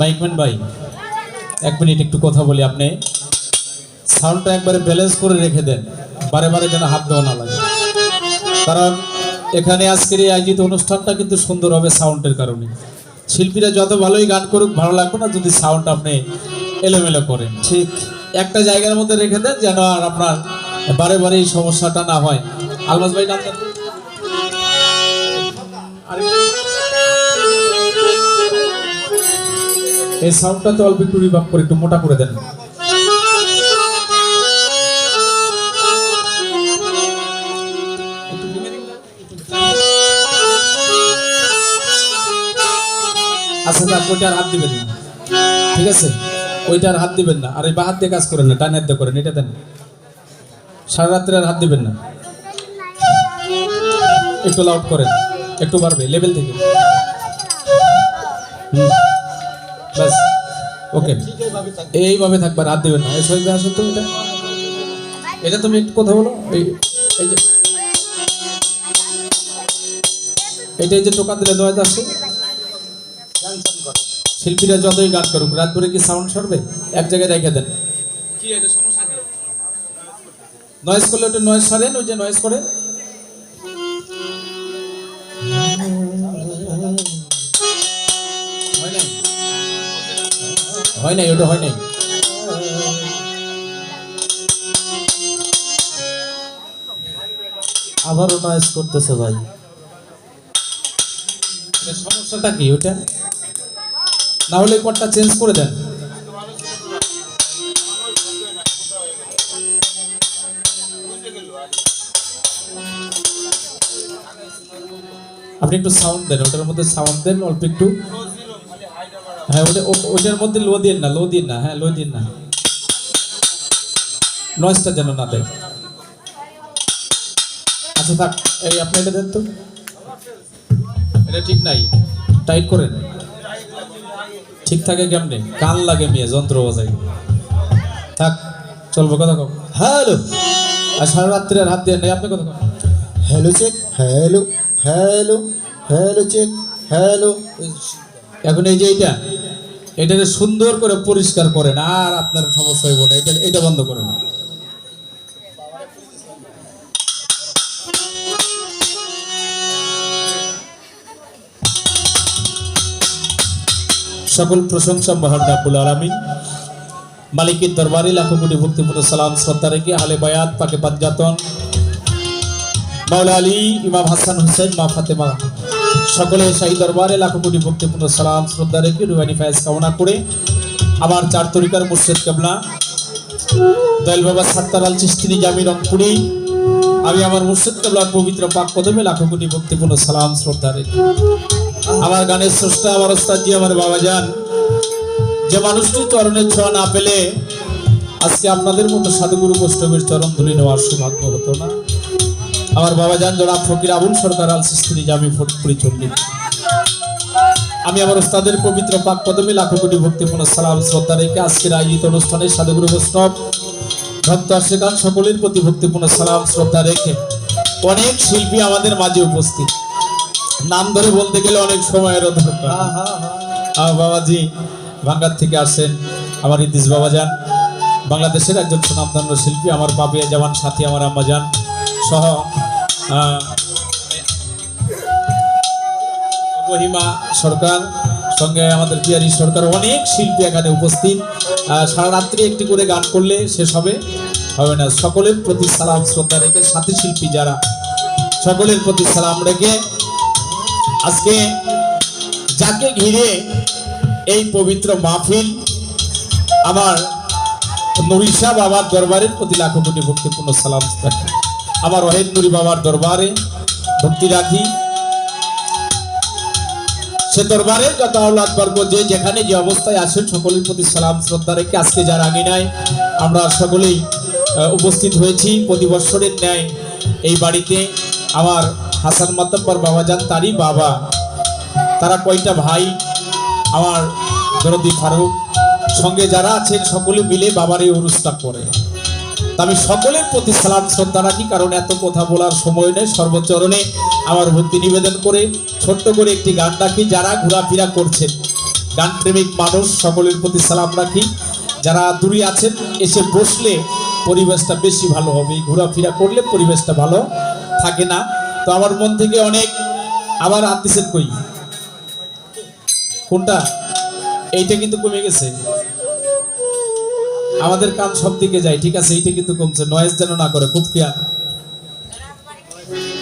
Mic man ভাই। এক minute একটু কথা বলি আপনি। সাউন্ডটা একবারে ব্যালেন্স করে রেখে দেন। বারে বারে যেন হাত দেওয়া না লাগে। কারণ এখানে আজকের এই আয়োজিত অনুষ্ঠানটা কিন্তু সুন্দর হবে সাউন্ডের কারণে। শিল্পীরা যত ভালোই গান করুক, ভালো লাগবে না যদি সাউন্ড আপনি এলোমেলো করেন। ঠিক একটা জায়গার মধ্যে রেখে দেন যেন আর আপনার বারে বারে এই সমস্যাটা না হয়। আলমাস ভাই নাম এই সাউন্ডটা তো অল্প একটু রিভাব করে, একটু মোটা করে দেন। আচ্ছা হাত দিবেন না। ঠিক আছে? হাত দিবেন না। আর বা হাত দিয়ে কাজ করেন না, ডান হাত দিয়ে করেন, এটা দেন। আর হাত দিবেন না। একটু লাউড করেন, একটু বাড়বে লেভেল থেকে। ব্যাস। ওকে। এইভাবে থাকবে আর হাত দেবেন না। এই আসো তো এটা। এটা তুমি একটু কথা বলো। এই এই যে। এটা যে টোকা দিলে দোয়াতে আসছে শিল্পীরা যতই গান করুক রাত ভরে কি সাউন্ড সরবে? এক জায়গায় রেখে দেন। নয়েজ করলে ওটা নয়েজ সারেন ওই যে নয়েজ করে। হয় নাই, ওটা হয় নাই? আবারও করতেছে ভাই। সমস্যাটা কি ওটা? না হলে কোডটা চেঞ্জ করে দেন। আপনি একটু সাউন্ড দেন, ওটার মধ্যে সাউন্ড দেন, অল্প একটু। হ্যাঁ ওটা ওটার মধ্যে লো দিন না লো দিন না হ্যাঁ লো দিন না। নয়েজটা যেন না দেয়। আচ্ছা থাক এই আপনি এটা দেন তো। এটা ঠিক নাই টাইট করেন। ঠিক থাকে কেমনে? কান লাগে মেয়ে যন্ত্র বাজাই থাক চলবো কথা কম হ্যালো! আর সারা রাত্রে আর হাত দিয়ে নেই আপনি কথা কম hello check hello hello hello check hello. এখন এই যে এইটা এটাকে সুন্দর করে পরিষ্কার করেন, আর আপনার সমস্যা হইব না। এটা এটা বন্ধ করেন। সকল প্রশংসা মহান রাব্বুল আলামিন। মালিকের দরবারে লাখো কোটি ভক্তিপূর্ণ সালাম, শ্রদ্ধা রেখে আলে বায়াত, পাকে পাঞ্জাতন মাওলা আলী, ইমাম হাসান হোসেন, মা ফাতেমা। সকলে শাহী দরবারে লাখো কোটি ভক্তিপূর্ণ সালাম, শ্রদ্ধা রেখে রুহানি ফায়াজ কামনা করে আমার চার তরিকার মুর্শেদ কাবলা, দয়াল বাবা সাত্তার চিস্তিনি জামি রংপুরি, আমি আমার মুর্শেদ কাবলার পবিত্র পাক কদমে লাখো কোটি ভক্তিপূর্ণ সালাম, শ্রদ্ধা রেখে। আমার গানের স্রষ্টা, আমার ওস্তাদজি, আমার বাবা যান যে মানুষটি চরণের ছোঁয়া না পেলে আজকে আপনাদের মতো সাধুগুরু বৈষ্ণবের চরণ ধুলি নেওয়ার সৌভাগ্য হতো না। আমার বাবা যান জনাব ফকির আবুল সরকার আল সিস্তিনি জামি ফটপুরি চন্ডী আমি আমার ওস্তাদের পবিত্র পাক পদমে লাখো কোটি ভক্তিপূর্ণ সালাম শ্রদ্ধা রেখে আজকের আয়োজিত অনুষ্ঠানে সাধুগুরু বৈষ্ণব, ভক্ত আশেখান সকলের প্রতি ভক্তিপূর্ণ সালাম শ্রদ্ধা রেখে অনেক শিল্পী আমাদের মাঝে উপস্থিত। নাম ধরে বলতে গেলে অনেক সময়েরও দরকার। আমার বাবাজি ভাঙ্গার থেকে আসেন, আমার ইতিস বাবা যান, বাংলাদেশের একজন সুনামধন্য শিল্পী, আমার পাপিয়া জামান সাথী, আমার আম্মা যান, সহ রহিমা সরকার, সঙ্গে আমাদের পিয়ারি সরকার অনেক শিল্পী এখানে উপস্থিত। সারা রাত্রি একটি করে গান করলে শেষ হবে। হবে না। সকলের প্রতি সালাম, শ্রদ্ধা রেখে সাথী শিল্পী যারা, সকলের প্রতি সালাম রেখে আজকে যাকে ঘিরে এই পবিত্র মাহফিল আমার নুরিশা বাবার দরবারের প্রতি লাখো কোটি ভক্তিপূর্ণ সালাম। রাখি আমার ওহেদ নুরি বাবার দরবারে ভক্তি রাখি। সে দরবারে যত আওলাদ বর্গ যে যেখানে যে অবস্থায় আছেন সকলের প্রতি সালাম, শ্রদ্ধা রেখে আজকে যার আঙিনায় আমরা সকলেই উপস্থিত হয়েছি প্রতি বৎসরের ন্যায় এই বাড়িতে। আমার হাসান মাতাব্বর বাবা যান তারই বাবা, তারা কয়টা ভাই? আমার দরদি ফারুক, সঙ্গে যারা আছেন, সকলে মিলে বাবার এই অনুষ্ঠান করে। আমি সকলের প্রতি সালাম, শ্রদ্ধা রাখি, কারণ এত কথা বলার সময় নেই। সর্বচরণে আমার ভক্তি নিবেদন করে ছোট্ট করে একটি গান রাখি, যারা ঘোরাফেরা করছেন। গান প্রেমিক মানুষ, সকলের প্রতি সালাম রাখি। যারা দূরে আছেন, এসে বসলে পরিবেশটা বেশি ভালো হবে। ঘোরাফেরা করলে পরিবেশটা ভালো থাকে না। তো আমার মন থেকে অনেক আবার দিচ্ছেন কই কোনটা? এইটা কিন্তু কমে গেছে। আমাদের কান সব দিকে যায়, ঠিক আছে? এইটা কিন্তু কমছে নয়েজ যেন না করে, খুব খেয়াল।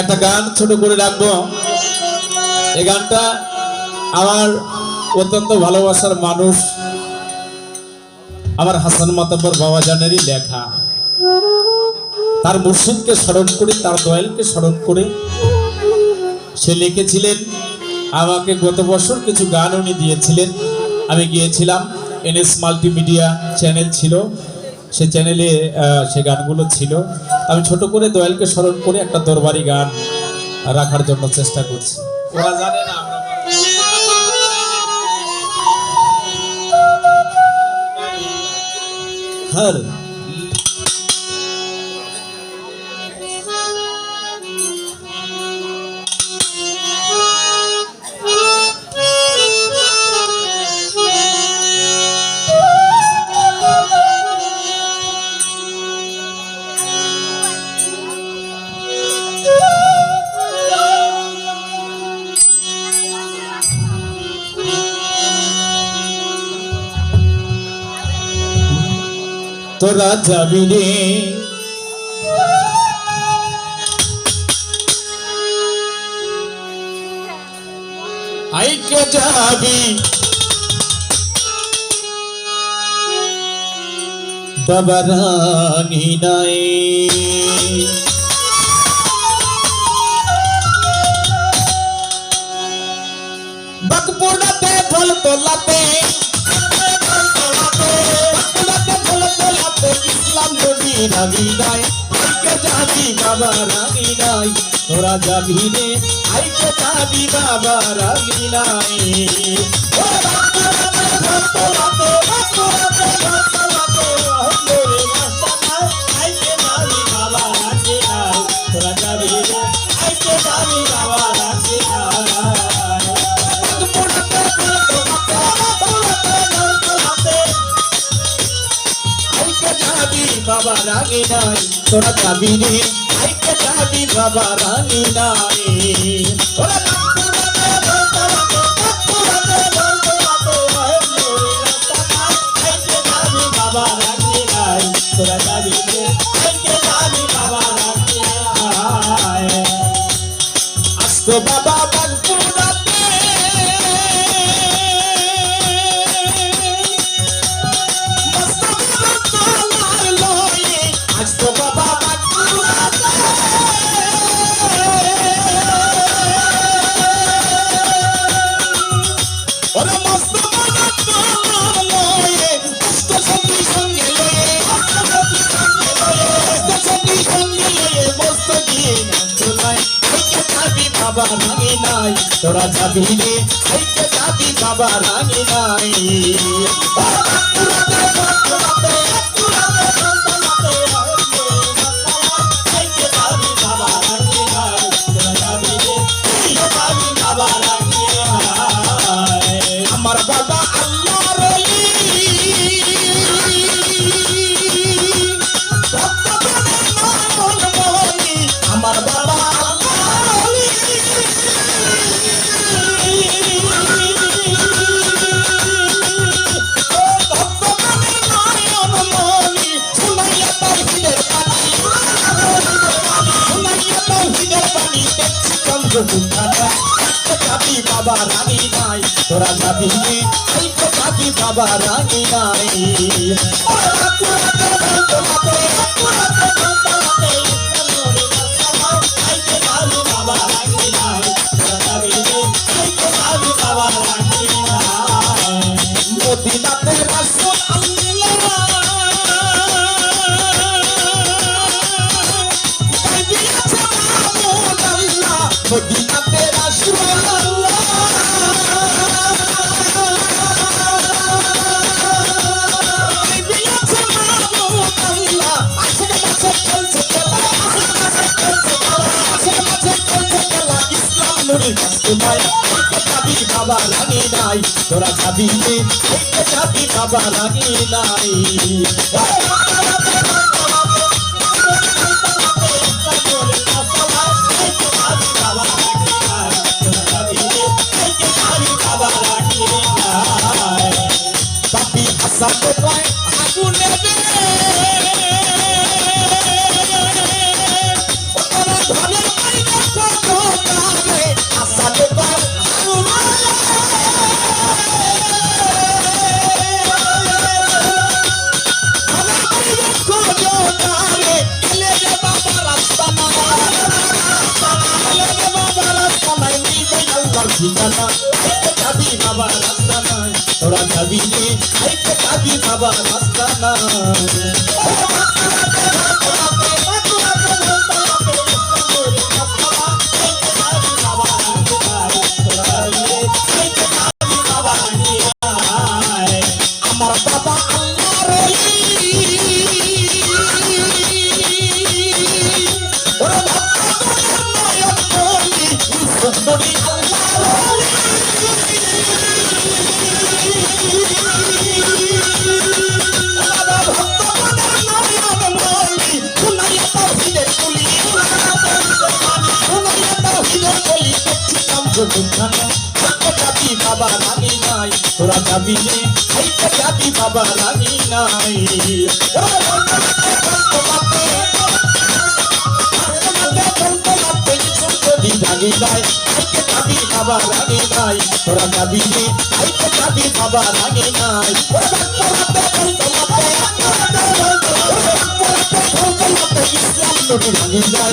একটা গান ছোট করে রাখব। এই গানটা আমার অত্যন্ত ভালোবাসার মানুষ, আমার হাসান মাতাব্বর বাবা জানেরই লেখা। তার মুর্শিদকে স্মরণ করে, তার দয়ালকে স্মরণ করে। সে লিখেছিলেন, আমাকে গত বছর কিছু গান উনি দিয়েছিলেন। আমি গিয়েছিলাম এনএস মাল্টিমিডিয়া চ্যানেল ছিল। সে চ্যানেলে সে গানগুলো ছিল। আমি ছোট করে দয়ালকে স্মরণ করে একটা দরবারি গান রাখার জন্য চেষ্টা করছি। ওরা জানে না আমরা তোরা যাবি রে। আইকে যাবি? বাবা রানী নাই। বাকপুরাতে বল তোলাতে যদি নাই আইকে যাবি বাবা রাগি নাই তোরা যাবি রে আইকে যাবি বাবা রাগি নাই ও বাবা বল রাগি নাই তোরা যাবি রে আইতে যাবি বাবা রাগি নাই। ওরা বাবা রানী নাই তোরা যাবি রে যাবি বাবা রানী নাই। তোরা যাবি বাবা রানী নাই দেখতে যাবি বাবা রানী নাই তোরা দেখতে যাবি বাবা রানী নাই। পাপি আসাতে পায় তোরা যাবি রে আইতে যাবি বাবা রাস্তা নাই বাবা রানী নাই, তোরা যাবি নে হাইতে যাবি বাবা রানী নাই। রানী নাই যাবি নাই তোরা যাবি যাবি নাই ইসলাম নবী রানী নাই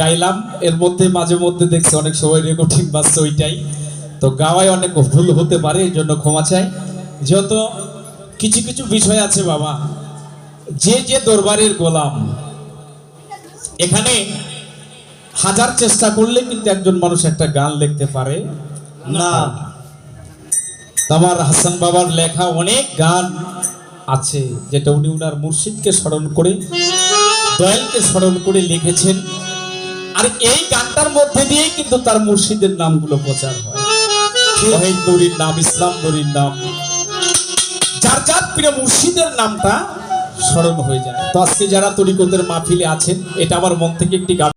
গাইলাম। এর মধ্যে, মাঝে মধ্যে দেখছি অনেক সময় রেকর্ডিং বাজছে ওইটাই। তো গাওয়ায় অনেক ভুল হতে পারে, এর জন্য ক্ষমা চাই। যেহেতু কিছু কিছু বিষয় আছে বাবা, যে যে দরবারের গোলাম, এখানে হাজার চেষ্টা করলে কিন্তু একজন মানুষ একটা গান লিখতে পারে। না। আমার হাসান বাবার লেখা অনেক গান আছে, যেটা উনি উনার মুর্শিদকে স্মরণ করে দয়ালকে স্মরণ করে লিখেছেন। আর এই গানটার মধ্যে দিয়েই কিন্তু তার মুর্শিদের নামগুলো প্রচার হয়। নাম ইসলাম নুরির নাম। যার যার প্রিয় মুর্শিদের নামটা স্মরণ হয়ে যায়। তো আজকে যারা তরিকতের মাহফিলে আছেন, এটা আমার মন থেকে একটি গান